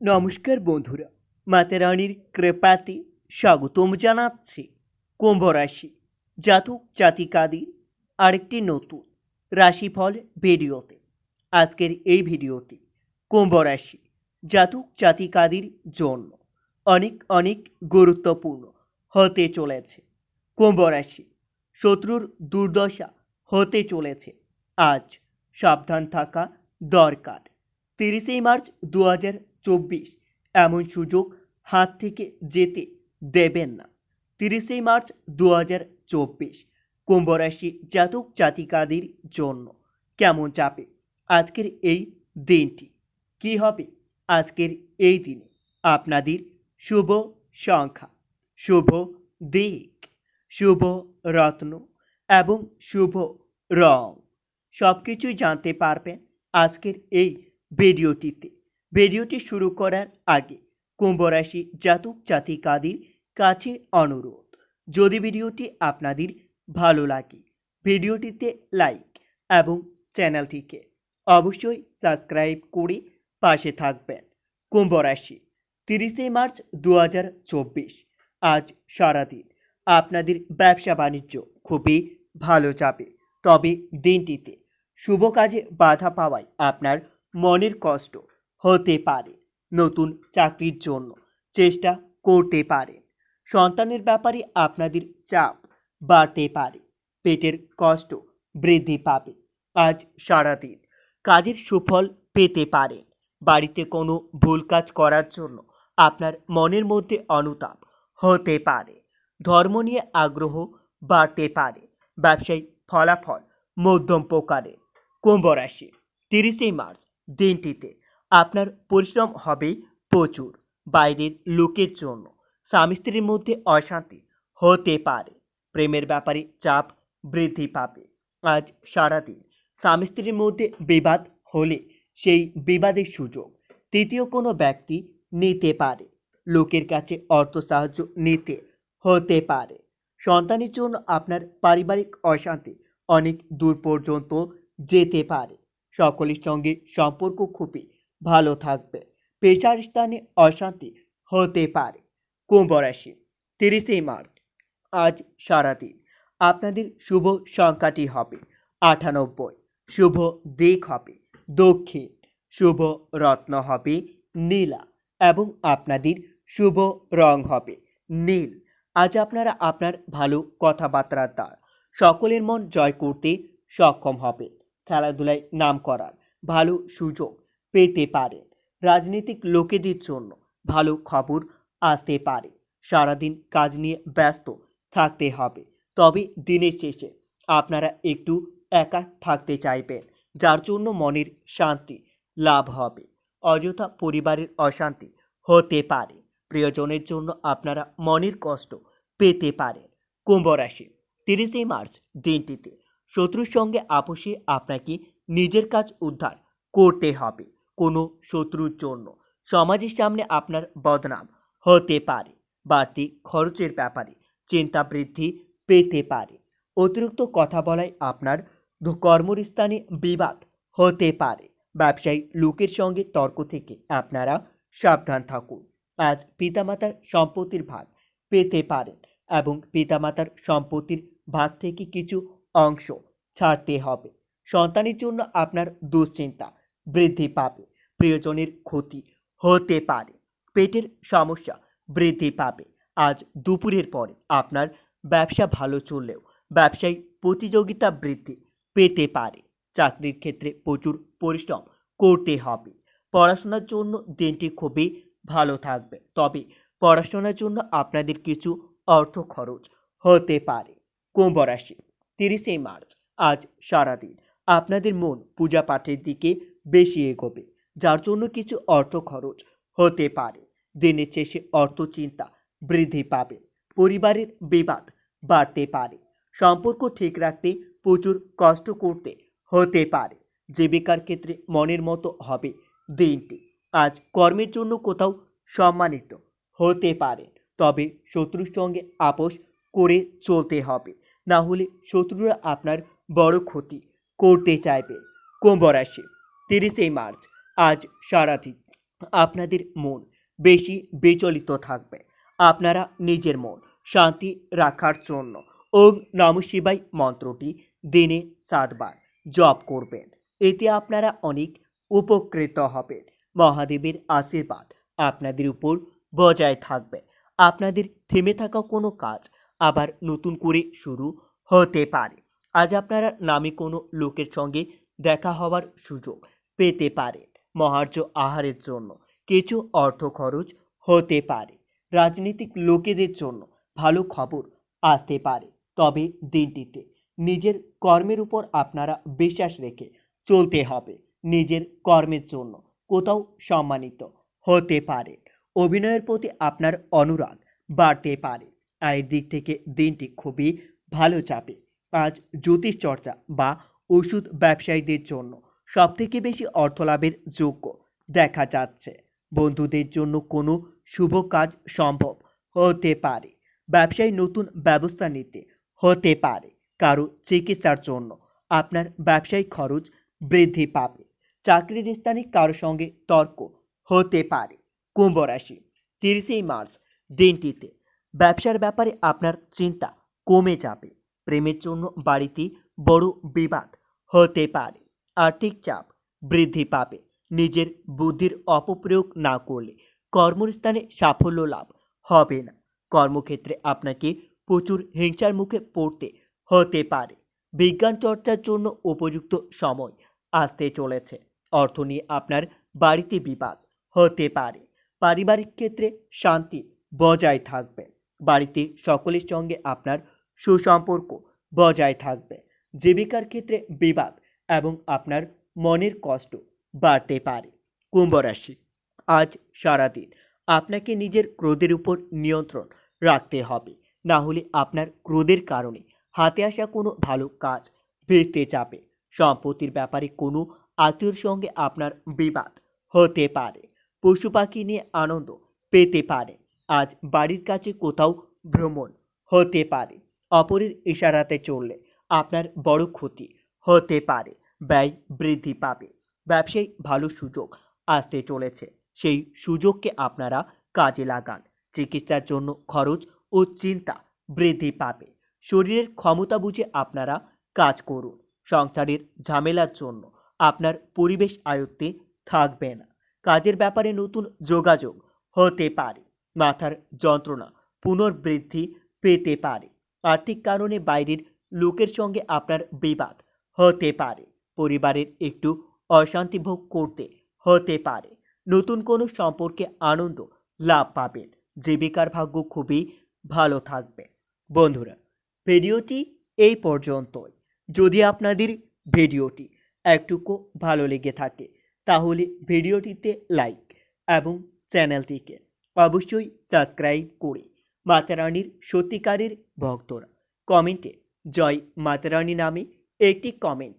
নমস্কার বন্ধুরা, মাতা কৃপাতে স্বাগতম জানাচ্ছি কুম্ভ রাশি জাতক জাতিকাদের আরেকটি নতুন রাশিফল ভিডিওতে। আজকের এই ভিডিওতে কুম্ভ রাশি জাতক জাতিকাদের জন্য অনেক অনেক গুরুত্বপূর্ণ হতে চলেছে। কুম্ভ রাশি শত্রুর দুর্দশা হতে চলেছে। আজ সাবধান থাকা দরকার। তিরিশে মার্চ দু হাজার চব্বিশ। এমন সুযোগ হাত থেকে যেতে দেবেন না। তিরিশে মার্চ দু হাজার চব্বিশ কুম্ভরাশি জাতক জাতিকাদের জন্য কেমন যাবে আজকের এই দিনটি কি হবে? আজকের এই দিনে আপনাদের শুভ সংখ্যা, শুভ দিক, শুভ রত্ন এবং শুভ রং। সব কিছুই জানতে পারবেন আজকের এই ভিডিওটিতে। ভিডিওটি শুরু করার আগে কুম্ভ রাশি জাতক জাতিকাদের কাছে অনুরোধ, যদি ভিডিওটি আপনাদের ভালো লাগে, ভিডিওটিতে লাইক এবং চ্যানেলটিকে অবশ্যই সাবস্ক্রাইব করে পাশে থাকবেন। কুম্ভ রাশি তিরিশে মার্চ দু হাজার চব্বিশ, আজ সারাদিন আপনাদের ব্যবসা বাণিজ্য খুবই ভালো যাবে, তবে দিনটিতে শুভ কাজে বাধা পাওয়ায় আপনার মনের কষ্ট হতে পারে, নতুন চাকরির জন্য। চেষ্টা করতে পারেন সন্তানের ব্যাপারে আপনাদের চাপ বাড়তে পারে। পেটের কষ্ট বৃদ্ধি পাবে। আজ সারাদিন কাজের সুফল পেতে পারেন বাড়িতে কোনো ভুল কাজ করার জন্য আপনার মনের মধ্যে অনুতাপ হতে পারে। ধর্ম নিয়ে আগ্রহ বাড়তে পারে। ব্যবসায়িক ফলাফল মধ্যম প্রকারের। কুম্ভ রাশি, তিরিশে মার্চ, দিনটিতে আপনার পরিশ্রম হবে প্রচুর, বাইরের লোকের জন্য। স্বামী স্ত্রীর মধ্যে অশান্তি হতে পারে, প্রেমের ব্যাপারে চাপ বৃদ্ধি পাবে। আজ সারাদিন স্বামী স্ত্রীর মধ্যে বিবাদ হলে সেই বিবাদের সুযোগ তৃতীয় কোনো ব্যক্তি নিতে পারে। লোকের কাছে অর্থ সাহায্য নিতে হতে পারে। সন্তানের জন্য আপনার পারিবারিক অশান্তি অনেক দূর পর্যন্ত যেতে পারে। সকলের সঙ্গে সম্পর্ক খুবই ভালো থাকবে। পেশার স্থানে অশান্তি হতে পারে। কুম্ভ রাশি, তিরিশে মার্চ, আজ সারাদিন। আপনাদের শুভ সংখ্যাটি হবে আটানব্বই। শুভ দিক হবে দক্ষিণ। শুভ রত্ন হবে নীলা এবং আপনাদের শুভ রং হবে নীল। আজ আপনারা আপনার ভালো কথাবার্তার দ্বারা সকলের মন জয় করতে সক্ষম হবে খেলাধুলায় নাম করার ভালো সুযোগ পেতে পারেন রাজনৈতিক লোকেদের জন্য ভালো খবর আসতে পারে। সারাদিন কাজ নিয়ে ব্যস্ত থাকতে হবে। তবে দিনের শেষে আপনারা একটু একা থাকতে চাইবেন, যার জন্য মনের শান্তি লাভ হবে। অযথা পরিবারের অশান্তি হতে পারে। প্রিয়জনের জন্য আপনারা মনের কষ্ট পেতে পারেন। কুম্ভ রাশি, তিরিশে মার্চ দিনটিতে শত্রুর সঙ্গে আপোষে আপনাকে নিজের কাজ উদ্ধার করতে হবে। কোনো শত্রুর জন্য। সমাজের সামনে আপনার বদনাম হতে পারে, বাড়তি খরচের ব্যাপারে চিন্তা বৃদ্ধি পেতে পারে। অতিরিক্ত কথা বলায় আপনার কর্মস্থানে বিবাদ হতে পারে। ব্যবসায়ী লোকের সঙ্গে তর্ক থেকে আপনারা সাবধান থাকুন। আজ পিতামাতার সম্পত্তির ভাগ পেতে পারেন এবং পিতামাতার সম্পত্তির ভাগ থেকে কিছু অংশ ছাড়তে হবে। সন্তানের জন্য আপনার দুশ্চিন্তা বৃদ্ধি পাবে। প্রিয়জনের ক্ষতি হতে পারে। পেটের সমস্যা বৃদ্ধি পাবে। আজ দুপুরের পরে আপনার ব্যবসা ভালো চললেও ব্যবসায়ী প্রতিযোগিতা বৃদ্ধি পেতে পারে। চাকরির ক্ষেত্রে প্রচুর পরিশ্রম করতে হবে। পড়াশোনার জন্য দিনটি খুবই ভালো থাকবে। তবে পড়াশোনার জন্য আপনাদের কিছু অর্থ খরচ হতে পারে। কুম্ভ রাশি, তিরিশে মার্চ, আজ সারাদিন। আপনাদের মন পূজা পাঠের দিকে বেশি এগোবে। যার জন্য কিছু অর্থ খরচ হতে পারে। দিনের শেষে অর্থ চিন্তা বৃদ্ধি পাবে, পরিবারের বিবাদ বাড়তে পারে, সম্পর্ক ঠিক রাখতে প্রচুর কষ্ট করতে হতে পারে, জীবিকার ক্ষেত্রে মনের মতো হবে দিনটি। আজ কর্মের জন্য কোথাও সম্মানিত হতে পারে, তবে শত্রুর সঙ্গে আপোষ করে চলতে হবে। না হলে শত্রুরা আপনার বড় ক্ষতি করতে চাইবে। কুম্ভ রাশি, তিরিশে মার্চ আজ সারাদিন আপনাদের মন বেশি বিচলিত থাকবে। আপনারা নিজের মন শান্তি রাখার জন্য ওম নম শিবাই মন্ত্রটি দিনে সাতবার জপ করবেন। এতে আপনারা অনেক উপকৃত হবেন। মহাদেবের আশীর্বাদ আপনাদের উপর বজায় থাকবে। আপনাদের থেমে থাকা কোনো কাজ আবার নতুন করে শুরু হতে পারে। আজ আপনারা নামে কোনো লোকের সঙ্গে দেখা হওয়ার সুযোগ পেতে পারেন। মহার্য আহারের জন্য। কিছু অর্থ খরচ হতে পারে। রাজনীতিক লোকেদের জন্য ভালো খবর আসতে পারে। তবে দিনটিতে নিজের কর্মের উপর আপনারা বিশ্বাস রেখে চলতে হবে। নিজের কর্মের জন্য কোথাও সম্মানিত হতে পারে। অভিনয়ের প্রতি আপনার অনুরাগ বাড়তে পারে। আয়ের দিক থেকে দিনটি খুবই ভালো যাবে। আজ জ্যোতিষ চর্চা বা ওষুধ ব্যবসায়ীদের জন্য সবথেকে বেশি অর্থ লাভের যোগ্য। দেখা যাচ্ছে, বন্ধুদের জন্য কোনো শুভ কাজ সম্ভব হতে পারে। ব্যবসায় নতুন ব্যবস্থা নিতে হতে পারে কারও চিকিৎসার জন্য। আপনার ব্যবসায়িক খরচ বৃদ্ধি পাবে। চাকরির স্থানে কারও সঙ্গে তর্ক হতে পারে। কুম্ভ রাশি তিরিশেই মার্চ, দিনটিতে ব্যবসার ব্যাপারে আপনার চিন্তা কমে যাবে। প্রেমের জন্য বাড়িতে বড় বিবাদ হতে পারে। আর্থিক চাপ বৃদ্ধি পাবে। নিজের বুদ্ধির অপপ্রয়োগ না করলে কর্মস্থানে সাফল্য লাভ হবে না। কর্মক্ষেত্রে আপনাকে প্রচুর হিংসার মুখে পড়তে হতে পারে। বিজ্ঞান চর্চার জন্য উপযুক্ত সময় আসতে চলেছে। অর্থ নিয়ে আপনার বাড়িতে বিবাদ হতে পারে। পারিবারিক ক্ষেত্রে শান্তি বজায় থাকবে। বাড়িতে সকলের সঙ্গে আপনার সুসম্পর্ক বজায় থাকবে। জীবিকার ক্ষেত্রে বিবাদ এবং আপনার মনের কষ্ট বাড়তে পারে। কুম্ভ রাশি, আজ সারাদিন আপনাকে নিজের ক্রোধের উপর নিয়ন্ত্রণ রাখতে হবে। না হলে আপনার ক্রোধের কারণে হাতে আসা কোনো ভালো কাজ ভেস্তে যাবে সম্পত্তির ব্যাপারে কোনো আত্মীয়র সঙ্গে আপনার বিবাদ হতে পারে। পশু পাখি নিয়ে আনন্দ পেতে পারে। আজ বাড়ির কাছে কোথাও ভ্রমণ হতে পারে। অপরের ইশারাতে চললে আপনার বড় ক্ষতি হতে পারে। ব্যয় বৃদ্ধি পাবে। ব্যবসায়ী ভালো সুযোগ আসতে চলেছে। সেই সুযোগকে আপনারা কাজে লাগান। চিকিৎসার জন্য খরচ ও চিন্তা বৃদ্ধি পাবে। শরীরের ক্ষমতা বুঝে আপনারা কাজ করুন। সংসারের ঝামেলার জন্য আপনার পরিবেশ আয়ত্তে থাকবে না। কাজের ব্যাপারে নতুন যোগাযোগ হতে পারে। মাথার যন্ত্রণা পুনর্বৃদ্ধি পেতে পারে। আর্থিক কারণে বাইরের লোকের সঙ্গে আপনার বিবাদ হতে পারে। পরিবারের একটু অশান্তি ভোগ করতে হতে পারে। নতুন কোনো সম্পর্কে আনন্দ লাভ পাবেন। জীবিকার ভাগ্য খুবই ভালো থাকবে। বন্ধুরা, ভিডিওটি এই পর্যন্তই। যদি আপনাদের ভিডিওটি একটুকু ভালো লেগে থাকে, তাহলে ভিডিওটিতে লাইক এবং চ্যানেলটিকে অবশ্যই সাবস্ক্রাইব করে মাতারানির সত্যিকারের ভক্তরা। কমেন্টে জয় মাতারানী নামে একটি কমেন্ট